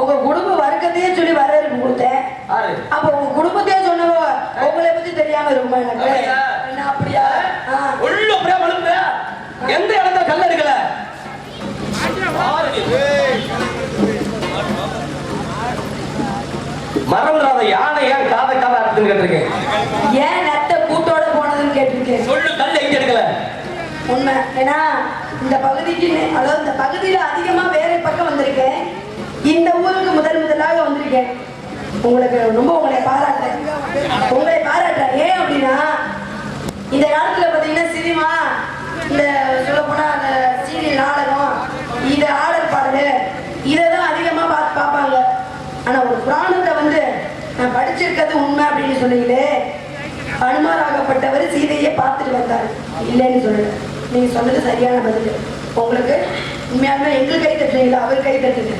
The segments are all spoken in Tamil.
உங்க குடும்ப வர்க்கத்தையே சொல்லி வரவேற்பு கொடுத்தேன். அப்ப உங்க குடும்பத்தையே சொன்னவ உங்களை பத்தி தெரியாம இருக்குமா எனக்கு? என்ன அப்படியா. உள்ள அப்படியே வளர்ந்து எந்த இடத்துல கல்ல எடுக்கல? மறந்துடாத யானை ஏன் காத காத அறுத்துன்னு கேட்டிருக்கேன்? ஏன் நத்த கூட்டோட போனதுன்னு கேட்டிருக்கேன்? சொல்லு கல் எங்க எடுக்கல? உண்மை. ஏன்னா இந்த பகுதிக்கு அதாவது இந்த பகுதியில அதிகமா வேலை பக்கம் வந்திருக்கேன். இந்த ஊருக்கு முதல் முதலாக வந்திருக்கேன். உங்களுக்கு ரொம்ப உங்களை பாராட்டுறேன். உங்களை பாராட்டுறேன். ஏன் அப்படின்னா இந்த காலத்துல பாத்தீங்கன்னா சினிமா இந்த சொல்ல போனா அந்த சீரியல் நாடகம் இது ஆடல் பாடல் இதை தான் அதிகமா பார்த்து பார்ப்பாங்க. ஆனா ஒரு புராணத்தை வந்து நான் படிச்சிருக்கிறது உண்மை அப்படின்னு சொன்னீங்களே பனுமாராகப்பட்டவர் சீதையை பார்த்துட்டு வந்தார். இல்லைன்னு சொல்லல. நீங்க சொன்னது சரியான பதில். உங்களுக்கு உண்மையாலுமே எங்களுக்கு கை தட்டுறீங்களா அவர் கை தட்டுங்க.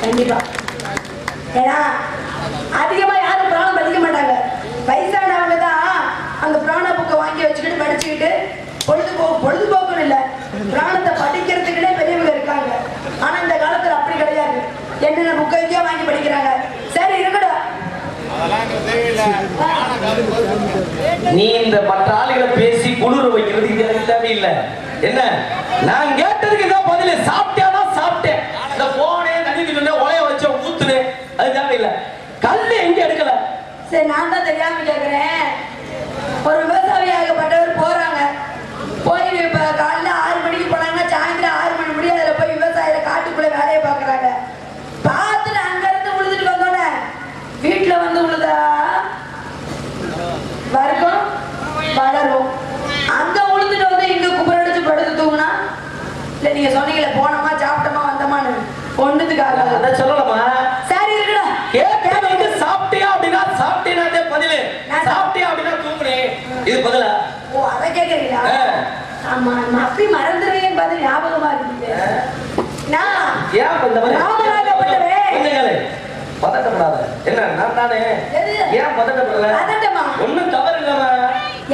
கண்டிப்பா. ஏன்னா அதிகமா யாரும் பிராணம் படிக்க மாட்டாங்க. வயசானவங்க தான் அந்த பிராண புக்கை வாங்கி வச்சுக்கிட்டு படிச்சுக்கிட்டு பொழுதுபோக்கு பொழுதுபோக்குன்னு இல்லை பிராணத்தை படிக்கிறதுக்குன்னே பெரியவங்க இருக்காங்க. ஆனா இந்த காலத்துல அப்படி கிடையாது. என்னென்ன புக்கை எங்கேயோ வாங்கி படிக்கிறாங்க. சரி இருக்கட்டும் நீ இந்த மற்ற ஆளுகளை பேசி குளிர வைக்கிறது இது எனக்கு தேவையில்லை என்ன? நான் கேட்டதுக்கு இதான் பதில். சாப்பிட்டா சாப்பிட்டேன் இந்த போனே நடிட்டு உலைய வச்ச ஊத்துனேன் அது தேவையில்லை கல்லு எங்க எடுக்கல சரி நான் தான் தெரியாம கேக்குறேன் ஒரு விவசாயியாகப்பட்டவர் போறாங்க போய் இப்ப காலைல ஆறு மணிக்கு போனாங்கன்னா சாயந்தரம் ஆறு மணி முடியும் அதுல போய் விவசாயில காட்டுக்குள்ள வேலையை பாக்குறாங்க பார்த்துட்டு அங்க இருந்து உழுதுட்டு வந்தோடனே வீட்டுல வந்து உழுதா வர்க்கம் வளரும் அங்க உழுதுட்டு வந்து இங்க குப்புரடிச்சு படுத்து தூங்குனா இல்ல நீங்க சொன்னீங்களே போனோமா சாப்பிட்டோமா வந்தோமான்னு ஒண்ணுத்துக்கு ஆகாது அதை சொல்லலாமா சரி இருக்கடா கேட்டது வந்து சாப்பிட்டியா அப்படின்னா சாப்பிட்டேனாதே பதிலு சாப்பிட்டியா அப்படின்னா தூங்குனேன் இது பதிலா ஓ அதை கேக்குறீங்களா ஆ. ஆமா நான் அப்படி மறந்துடுவேன் பார்த்து ஞாபகமா இருக்குது நான் ஏன் இந்த மாதிரி கேளு. பதட்டப்படாத என்ன நான் தானே? ஏன் பதட்டப்படல பதட்டமா? ஒண்ணும் தவறு இல்லம்மா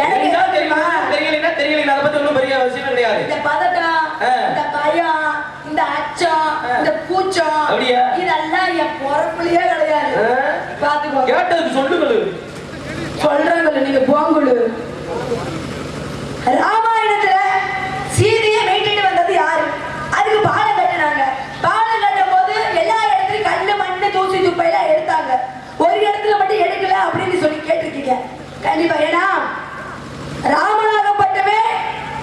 எனக்கு தெரியுமா? தெரியலைன்னா தெரியல அதை பத்தி ஒண்ணும் பெரிய விஷயம் கிடையாது இந்த பதட்டம். இந்த பயம் இந்த அச்சம். இந்த கூச்சம் அப்படியா? இதெல்லாம் என் பொறப்புலயே கிடையாது? பாத்துக்கோ கேட்டதுக்கு சொல்லுங்களு சொல்றாங்கல்ல நீங்க போங்குழு ராமாயணத்துல சீதையை மீட்டுட்டு வந்தது யாரு அதுக்கு பாலம் கட்டினாங்க பாலம் கட்டும் போது எல்லா இடத்துலயும் கல்லு மண்ணு தூசி துப்பையெல்லாம் எடுத்தாங்க ஒரு இடத்துல மட்டும் எடுக்கல அப்படின்னு சொல்லி கேட்டிருக்கீங்க கண்டிப்பா ஏன்னா ராமனாகப்பட்டவே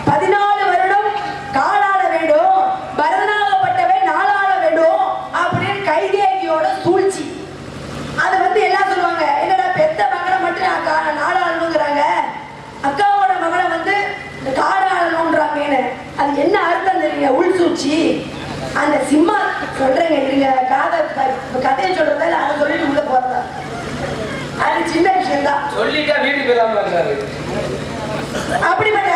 பதினாலு வருடம் காலாட வேண்டும். பரதனாகப்பட்டவே நாளாள வேண்டும் அப்படின்னு கைகேகியோட சூழ்ச்சி. அதை வந்து எல்லாம் சொல்லுவாங்க. என்னடா பெத்த மகனை மட்டும் நான் கா- நாடாளணுங்கிறாங்க அக்காவோட மகனை வந்து இந்த காடாளணுன்றாங்கன்னு அது என்ன அர்த்தம் தெரியுங்க உள் சூழ்ச்சி. அந்த சிம்மா சொல்றேங்க இருங்க. காதை கதையை சொல்றதால அதை சொல்லிட்டு உள்ள போறதா அது சின்ன விஷயம் தான் சொல்லிட்டா வீட்டுக்கு போயிடலாம்ங்கிறாரு அப்படிப்பட்ட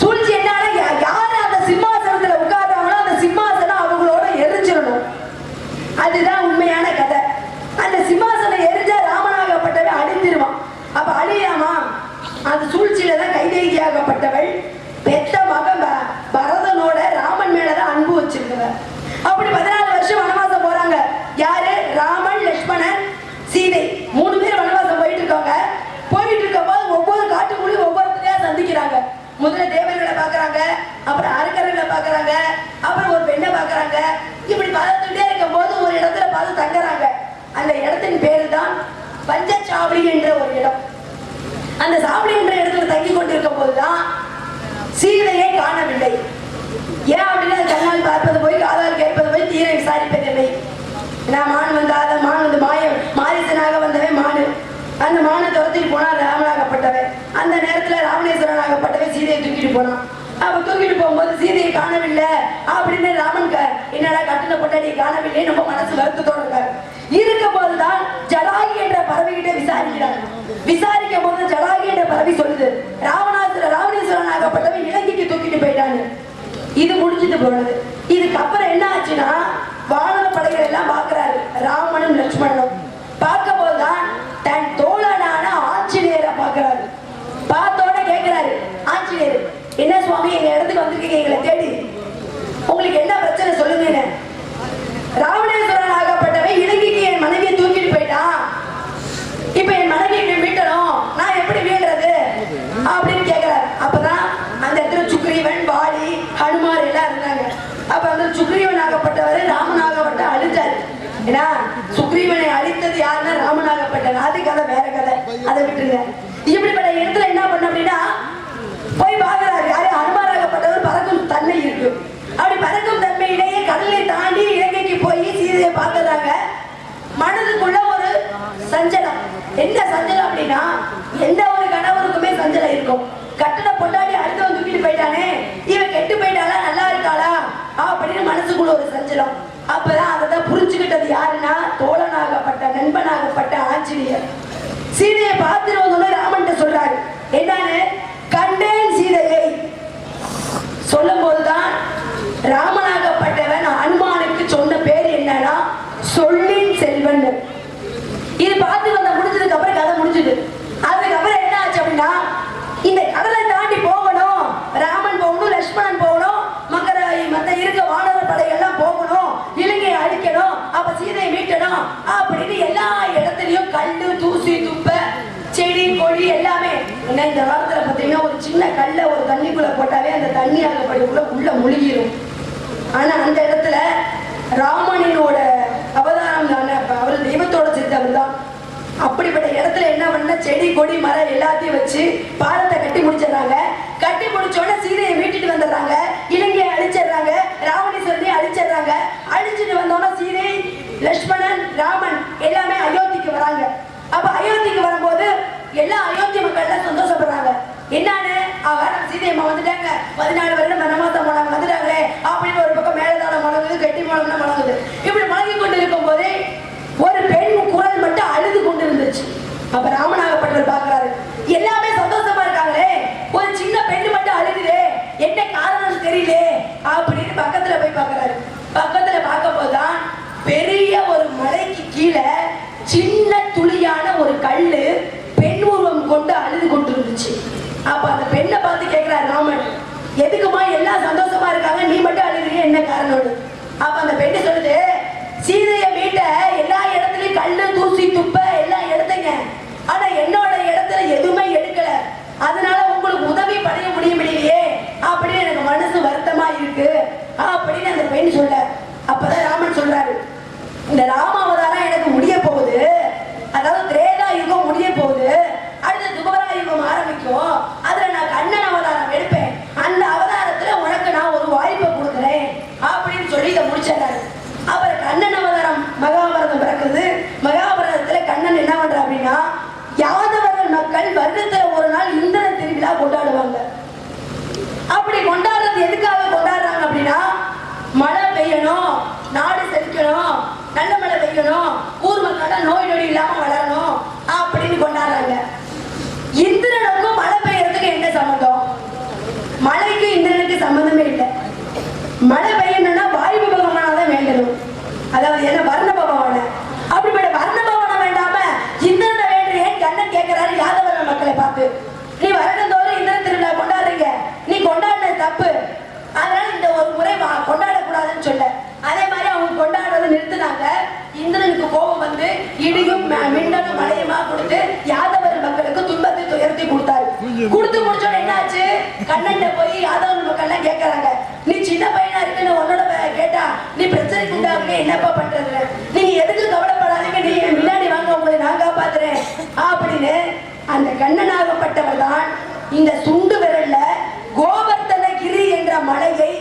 சூழ்ச்சி என்னன்னா யாரு அந்த சிம்மாசனத்துல உட்கார்றாங்களோ அந்த சிம்மாசனம் அவங்களோட எரிஞ்சிடணும். அதுதான் உண்மையான கதை. அந்த சிம்மாசனம் எரிஞ்சா ராமனாகப்பட்டவன் அழிஞ்சிருவான். அப்ப அழியாமா அந்த சூழ்ச்சியில தான் கைதேகியாகப்பட்டவள் பெத்த மகன் ப- பரதனோட ராமன் மேலதான் அன்பு வச்சிருந்தவ அப்படி பதினாலு வருஷம் வனவாசம் போறாங்க யாரு ராமன் லட்சுமணன் சீதை மூணு பேர் வனவாசம் போயிட்டு இருக்காங்க போயிட்டு இருக்கும்போது ஒவ்வொரு காட்டுக்குள்ளேயும் ஒவ்வொருத்தரையா சந்திக்கிறாங்க முதல்ல தேவர்களை பாக்குறாங்க அப்புறம் அரக்கர்களை பாக்குறாங்க அப்புறம் ஒரு பெண்ணை பாக்குறாங்க இப்படி பார்த்துட்டே இருக்கும் போது ஒரு இடத்துல பார்த்து தங்குறாங்க அந்த இடத்தின் பேரு தான் பஞ்சச்சாவடி என்ற ஒரு இடம். அந்த சாவடி என்ற இடத்துல தங்கி கொண்டிருக்கும் போதுதான் சீதையை காணவில்லை. ஏன் அப்படின்னா கண்ணால் பார்ப்பது போய் காதால் கேட்பது போய் தீர விசாரிப்பதில்லை நான் மான் வந்து அதை மான் வந்து மாய மாரிசனாக வந்தவன் மானு. அந்த மானை துரத்திட்டு போனால் ராமனாகப்பட்டவன் அந்த நேரத்துல ராமணேஸ்வரனாகப்பட்டவன் சீதையை தூக்கிட்டு போனான். அவ தூக்கிட்டு போகும்போது சீதையை காணவில்லை அப்படின்னு ராமன் என்னடா கட்டின பொண்டாடியை காணவில்லை ரொம்ப மனசு வருத்தத்தோட இருக்காரு. இருக்கும் போதுதான் ஜடாயி என்ற பறவைகிட்ட விசாரிக்கிறார் விசாரிக்கும் போது ஜடாயி என்ற பறவை சொல்லுது ராவணாசுர ராவணேஸ்வரன் ஆகப்பட்டவன் இலங்கைக்கு தூக்கிட்டு போயிட்டாங்க இது முடிஞ்சிட்டு போனது. இதுக்கப்புறம் என்ன ஆச்சுன்னா வானர படைகள் எல்லாம் பாக்குறாரு ராமனும் லட்சுமணனும். பார்க்க போதுதான் தன் தோழனான ஆஞ்சநேயரை பாக்குறாரு பார்த்தோட கேட்கிறாரு ஆஞ்சநேயர் என்ன சுவாமி எங்க இடத்துக்கு வந்திருக்கீங்க? எங்களை தேடி உங்களுக்கு என்ன பிரச்சனை சொல்லுங்க ராவணேஸ்வரன் ஆகப்பட்டவன் இலங்கைக்கு என் மனைவியை தூக்கிட்டு போயிட்டான் இப்ப என் மனைவியை மீட்டணும் நான் எப்படி மீள்றது அப்படின்னு கேக்குறாரு அப்பதான் அந்த இடத்துல சுக்ரீவன் வாலி ஹனுமார் எல்லாம் இருந்தாங்க அப்ப அந்த சுக்ரீவன் ஆகப்பட்டவர் ராமனாகப்பட்ட அழிச்சாரு ஏன்னா சுக்ரீவனை அழித்தது யாருன்னா ராமனாகப்பட்டவர். அது கதை வேற கதை. அதை விட்டுருங்க. இப்படிப்பட்ட இடத்துல என்ன பண்ண அப்படின்னா போய் பாக்குறாரு யாரு? அனுமாராகப்பட்டவர். பறக்கும் தன்மை இருக்கு. அப்படி பறக்கும் தன்மையிலேயே கடலை தாண்டி இலங்கைக்கு போய் சீதையை பார்க்கறாங்க. மனதுக்குள்ள ஒரு சஞ்சலம். என்ன சஞ்சலம் அப்படின்னா எந்த ஒரு கணவருக்குமே சஞ்சலம் இருக்கும். கட்டண பொண்டாடி அடுத்தவன் தூக்கிட்டு போயிட்டானே இவன் கெட்டு போயிட்டாளா நல்லா இருக்காளா அப்படின்னு மனசுக்குள்ள அப்பதான் அதை தான் புரிஞ்சுக்கிட்டது யாருன்னா தோழனாகப்பட்ட நண்பனாகப்பட்ட ஆஞ்சநேயர். சீதையை பார்த்துருவதுன்னு ராமன் சொல்றாரு என்னன்னு? கண்டேன் சீதையை. சொல்லும் போதுதான் ராமனாகப்பட்டவன் அனுமானுக்கு சொன்ன பேர் என்னன்னா சொல்லின் செல்வன் இது பார்த்து வந்த முடிஞ்சதுக்கு அப்புறம் கதை முடிஞ்சது அதுக்கப்புறம் என்ன ஆச்சு அப்படின்னா இந்த கடலை தாண்டி போகணும் ராமன் போகணும் லட்சுமணன் போகணும் மகர மத்த இருக்க வானர படையெல்லாம் போகணும் இலங்கையை அழிக்கணும் அப்ப சீதையை மீட்டணும் அப்படின்னு எல்லா இடத்துலயும் கல்லு தூசி துப்ப செடி கொடி எல்லாமே என்ன இந்த காலத்துல பாத்தீங்கன்னா ஒரு ஒரு தண்ணிக்குள்ள போட்டாவே அந்த தண்ணி ஆகப்படிக்குள்ள உள்ள முழுகிரும். ஆனா அந்த இடத்துல ராமனினோட அவதாரம் தானே? அவர் தெய்வத்தோட சேர்ந்தவர் தான். அப்படிப்பட்ட இடத்துல என்ன பண்ண? செடி கொடி மரம் எல்லாத்தையும் வச்சு பாலத்தை கட்டி முடிச்சிடுறாங்க. கட்டி முடிச்ச உடனே சீதையை மீட்டுட்டு வந்துடுறாங்க. இலங்கையை அழிச்சிடுறாங்க. ராவணேஸ்வரனையும் அழிச்சிடுறாங்க. அழிச்சிட்டு வந்தோன்னா சீதை லக்ஷ்மணன் ராமன் எல்லாமே அயோத்திக்கு வராங்க. அப்ப அயோத்திக்கு வரும்போது எல்லா அயோத்தி மக்கள் எல்லாம் அவர் வந்துட்டாங்க. பதினாலு வருடம் வனவாசம் போனாங்க வந்துட்டாங்களே? அப்படின்னு ஒரு பக்கம் மேலதான மணங்குது கெட்டி முழங்குனா மணங்குது இப்படி மணங்கி கொண்டு இருக்கும் போதே ஒரு பெண் குரல் மட்டும் அழுது கொண்டு இருந்துச்சு அப்ப ராமநாகப்பட்டவர் பாக்குறாரு எல்லாமே சந்தோஷமா இருக்காங்களே ஒரு சின்ன பெண்ணு மட்டும் அழுகுதே என்ன காரணம் தெரியல அப்படின்னு பக்கத்துல போய் பார்க்கறாரு பக்கத்துல பார்க்கும் போதுதான் பெரிய ஒரு மலைக்கு கீழே சின்ன துளியான ஒரு கல்லு பெண் உருவம் கொண்டு அழுது கொண்டு இருந்துச்சு அப்ப அந்த பெண்ணை பார்த்து கேட்கிறார் ராமன் எதுக்குமா எல்லாம் சந்தோஷமா இருக்காங்க நீ மட்டும் அழுகிறீங்க என்ன காரணம் அப்ப அந்த பெண்ணு சொல்லுது சீதையை மீட்ட எல்லா இடத்துலயும் கல்லு தூசி துப்ப எல்லாம் எடுத்தீங்க ஆனா என்னோட இடத்துல எதுவுமே எடுக்கல அதனால உங்களுக்கு உதவி பண்ண முடியலையே அப்படின்னு எனக்கு மனசு வருத்தமா இருக்கு அப்படின்னு அந்த பெண் சொல்ல அப்பதான் ராமன் சொல்றாரு இந்த ராம அவதாரம் எனக்கு முடிய போகுது அதாவது திரேதா யுகம் முடிய போகுது அடுத்து துபரா யுகம் ஆரம்பிக்கும் அதுல நான் கண்ணன் அவதாரம் எடுப்பேன் அந்த அவதாரத்துல உனக்கு நான் ஒரு வாய்ப்பை கொடுக்குறேன் அப்படின்னு சொல்லி இதை முடிச்சிடறாரு அப்புறம் கண்ணன் அவதாரம் மகாபாரதம் பிறக்குது மகாபாரதத்துல கண்ணன் என்ன பண்ற அப்படின்னா யாதவர்கள் மக்கள் வருடத்துல ஒரு நாள் இந்திரன் திருவிழா கொண்டாடுவாங்க அப்படி கொண்டாடுறது எதுக்காக கொண்டாடுறாங்க அப்படின்னா மழை பெய்யணும் நாடு செழிக்கணும் நல்ல மழை பெய்யணும் ஊர் மக்கள் நோய் நொடி இல்லாம வளரணும் அப்படின்னு கொண்டாடுறாங்க இந்திரனுக்கும் மழை பெய்யறதுக்கு என்ன சம்மந்தம் மழைக்கு இந்திரனுக்கு சம்மந்தமே இல்லை மழை பெய்யணும்னா வாயு பகவானா தான் வேண்டணும். அதாவது என்ன வர்ண பகவான. அப்படிப்பட்ட வர்ண பகவான வேண்டாம இந்திரனை வேண்டிய கண்ணன் கேட்கிறாரு யாதவர்ண மக்களை பார்த்து. நீ வருடந்தோறும் இந்திரன் திருவிழா கொண்டாடுறீங்க. நீ கொண்டாடின தப்பு. அதனால இந்த ஒரு முறை கொண்டாடக்கூடாதுன்னு சொல்ல. அதே மாதிரி அவங்க கொண்டாடுறதை நிறுத்தினாங்க. இந்திரனுக்கு கோபம் வந்து இடியும் மின்னலும் மழையுமா கொடுத்து யாதவர் மக்களுக்கு துன்பத்தை துயரத்தை கொடுத்தாரு. கொடுத்து முடிச்சோட என்னாச்சு? கண்ணன் போய் யாதவர் மக்கள் எல்லாம் கேட்கறாங்க நீ சின்ன நீ பிரச்சனைக்கு உண்டாகுங்க என்னப்பா பண்றது நீங்க எதுக்கு கவலைப்படாதீங்க. நீ முன்னாடி வாங்க உங்களை நான் காப்பாத்துறேன். அப்படின்னு அந்த கண்ணனாகப்பட்டவர் தான் இந்த சுண்டு விரல்ல கோவர்த்தனகிரி என்ற மலையை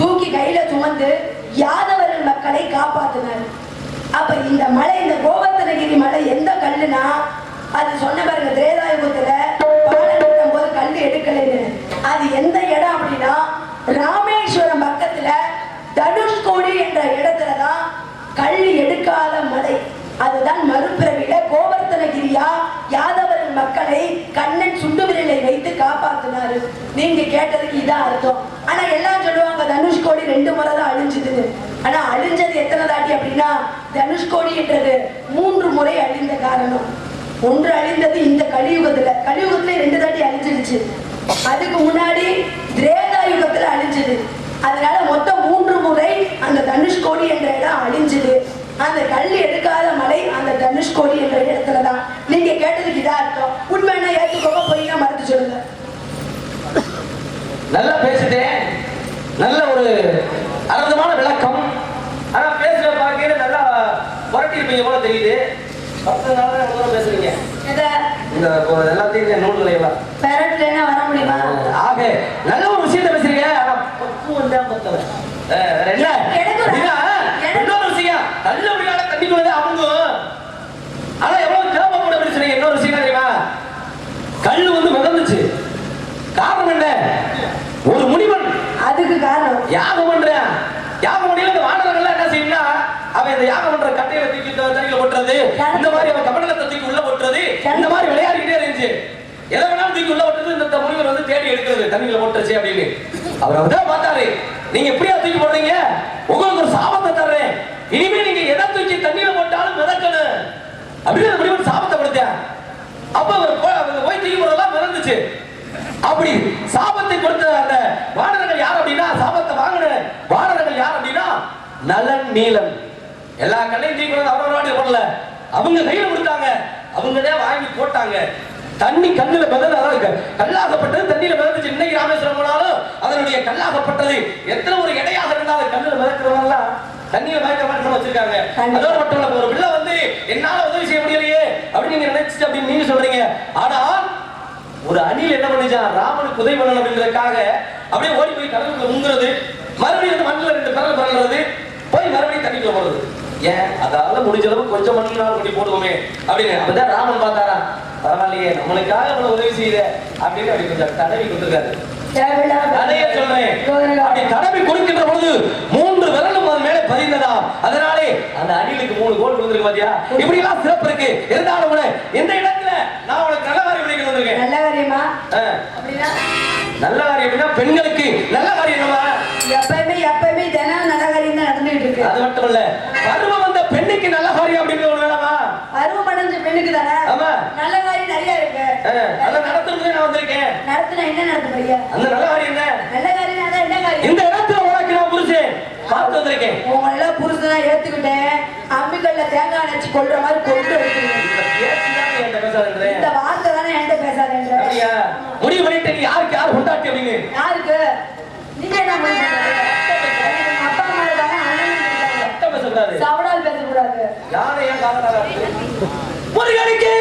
தூக்கி கையில சுமந்து யாதவர்கள் மக்களை காப்பாத்தினார். அப்ப இந்த மலை இந்த கோவர்த்தனகிரி மலை எந்த கல்லுனா அது சொன்ன பாருங்க திரேதாயுகத்துல பாலம் போது கல் எடுக்கலைன்னு. அது எந்த இடம் அப்படின்னா ராம பக்கத்துல தனுஷ்கோடி என்ற இடத்துல தான் கல் எடுக்காத மலை அதுதான் மறுபிறவில கோவர்த்தனகிரியா யாதவர்கள் மக்களை கண்ணன் சுண்டு விரலை வைத்து காப்பாத்தினாரு. நீங்க கேட்டதுக்கு இதான் அர்த்தம். ஆனா எல்லாம் சொல்லுவாங்க தனுஷ்கோடி ரெண்டு முறை தான் அழிஞ்சதுன்னு. ஆனா அழிஞ்சது எத்தனை தாட்டி அப்படின்னா தனுஷ்கோடி என்றது மூன்று முறை அழிந்த காரணம். ஒன்று அழிந்தது இந்த கலியுகத்துல. கலியுகத்துல ரெண்டு தாட்டி அழிஞ்சிருச்சு. அதுக்கு முன்னாடி திரேத அழிஞ்சது. அதனால மொத்தம் மூன்று முறை அந்த தனுஷ்கோடி என்ற இடம் அழிஞ்சது. அந்த கல் எடுக்காத மலை அந்த தனுஷ்கோடி என்ற இடத்துல தான் நீங்க கேட்டதுக்கு இதா அர்த்தம். உண்மைன்னா ஏத்துக்கோங்க பொய்னா மறுத்து சொல்லுங்க. நல்லா பேசுதேன். நல்ல ஒரு அற்புதமான விளக்கம். ஆனா பேசுற பார்க்கையில நல்லா புரட்டி இருப்பீங்க போல தெரியுது. பத்து நாள் தான் தூரம் பேசுறீங்க. இந்த எல்லாத்தையும் நூல்களை எல்லாம் வர முடியுமா? ஆக நல்ல ஒரு விஷயத்தை பேசுறீங்க. ஆனா பக்குவம் தான் வேற என்ன? நல்லபடியான தண்ணிக்குள்ளதே அவங்க. ஆனா எவ்வளவு தேவைப்பட பேசுறீங்க இன்னொரு விஷயம் தெரியுமா? கல் வந்து மிதந்துச்சு. காரணம் என்ன? ஒரு முனிவன். அதுக்கு காரணம். யாகம் பண்றேன் யாகம் பண்ணில இந்த வானரங்கள்லாம் என்ன செய்யணும்னா அவன் இந்த யாகம் பண்ற கட்டையில தூக்கி இந்த தண்ணியில போட்டுறது இந்த மாதிரி அவன் கமண்டலத்தை தூக்கி உள்ள போட்டுறது இந்த மாதிரி விளையாடிக்கிட்டே இருந்துச்சு. எதை வேணாலும் தூக்கி உள்ள போட்டுறது இந்த முனிவர் வந்து தேடி எடுக்கிறது தண்ணியில போட்டுருச்சு அப்படின்னு. அவர் அவர்தான் பார்த்தாரு. நீங்க எப்படியா தூக்கி போடுறீங்க? உங்களுக்கு ஒரு தர்றேன் இனிமே நீங்க எதை தூக்கி தண்ணியில போட்டாலும் மிதக்கணும். அப்படின்னு அந்த முனிவர் சாபத்தை கொடுத்தேன் அப்ப அவர் போய் தூக்கி போறதெல்லாம் மிதந்துச்சு. அப்படி சாபத்தை கொடுத்த அந்த வானரங்கள் யார் அப்படின்னா சாபத்தை வாங்கின வானரங்கள் யார் அப்படின்னா நலன் நீலன். எல்லா கண்ணையும் தூக்கி கொண்டு அவரோட வாடி போடல. அவங்க கையில கொடுத்தாங்க. அவங்களே வாங்கி போட்டாங்க. தண்ணி கண்ணுல மிதந்து அதாவது கல்லாகப்பட்டது தண்ணியில மிதந்துச்சு. இன்னைக்கு ராமேஸ்வரம் போனாலும் அதனுடைய கல்லாகப்பட்டது எத்தனை ஒரு இடையாக இருந்தாலும் கண்ணுல மிதக்கிறதெல்லாம் தண்ணியில மயக்க மாதிரி வச்சிருக்காங்க. அதோட மட்டும் இல்ல ஒரு பிள்ளை வந்து என்னால உதவி செய்ய முடியலையே அப்படின்னு நீங்க நினைச்சிட்டு அப்படின்னு நீங்க சொல்றீங்க. ஆனா ஒரு அணில் என்ன பண்ணுச்சான் ராமனுக்கு உதவி பண்ணணும் அப்படின்றதுக்காக அப்படியே ஓடி போய் கடலுக்குள்ள முங்குறது மறுபடியும் வந்து மண்ணில் ரெண்டு பரல் பரல்றது போய் மறுபடியும் தண்ணிக்குள்ள போறது ஏன்? அதால முடிஞ்ச அளவு கொஞ்சம் மண்ணினாலும் பண்ணி போடுவோமே அப்படின்னு. அப்பதான் ராமன் பார்த்தாரா பரவாயில்லையே நம்மளுக்காக இவ்வளவு உதவி செய்யுத அப்படின்னு அப்படி கொஞ்சம் தடவி கொடுத்துருக்காரு. சொல்றேன். அப்படி தடவி கொடுக்கின்ற பொழுது மூன்று விரலும் அது மேலே பதிந்ததா அதனாலே அந்த அணிலுக்கு மூணு கோல் விழுந்திருக்கு பாத்தியா? இப்படி எல்லாம் சிறப்பு இருக்கு. இருந்தாலும் இந்த இடத்துல நான் உனக்கு நல்ல காரியம் விளைவிக்க வந்திருக்கேன். நல்ல காரியமா? அப்படின்னா நல்ல காரியம் அப்படின்னா பெண்களுக்கு நல்ல காரியம் என்னவா எப்பயுமே எப்பயுமே தினம் நல்ல காரியம் தான் நடந்துகிட்டு இருக்கு. அது மட்டும் இல்ல பருவம் வந்த பெண்ணுக்கு நல்ல காரியம் அப்படின்னு ஒண்ணு வேணாமா? அருவம் அடைஞ்ச பெண்ணுக்கு தானே? ஆமா. நல்ல காரியம் நிறைய இருக்கு. அதை நடத்துறது நான் வந்திருக்கேன். நடத்தினா என்ன நடத்த முடியா அந்த நல்ல காரியம் என்ன? நல்ல காரியம் என்ன காரியம்? இந்த இடத்துல உனக்கு நான் புருஷன் பார்த்து வந்திருக்கேன். உங்களெல்லாம் புருஷனா ஏத்துக்கிட்டேன் அம்மிக்கல்ல தேங்காய் அணைச்சு கொள்ற மாதிரி கொண்டு வைக்கிறீங்க இந்த வார்த்தை தானே என்கிட்ட பேசாதேன்ற முடிவு பண்ணிட்டு நீ யாருக்கு யார் கொண்டாட்டி அப்படின்னு? யாருக்கு? நீங்க என்ன அப்பா அம்மா இருக்காங்க அண்ணன் பேசக்கூடாது. சவடால் பேசக்கூடாது. யாரை ஏன் காதலாக இருக்கு? முருகனுக்கு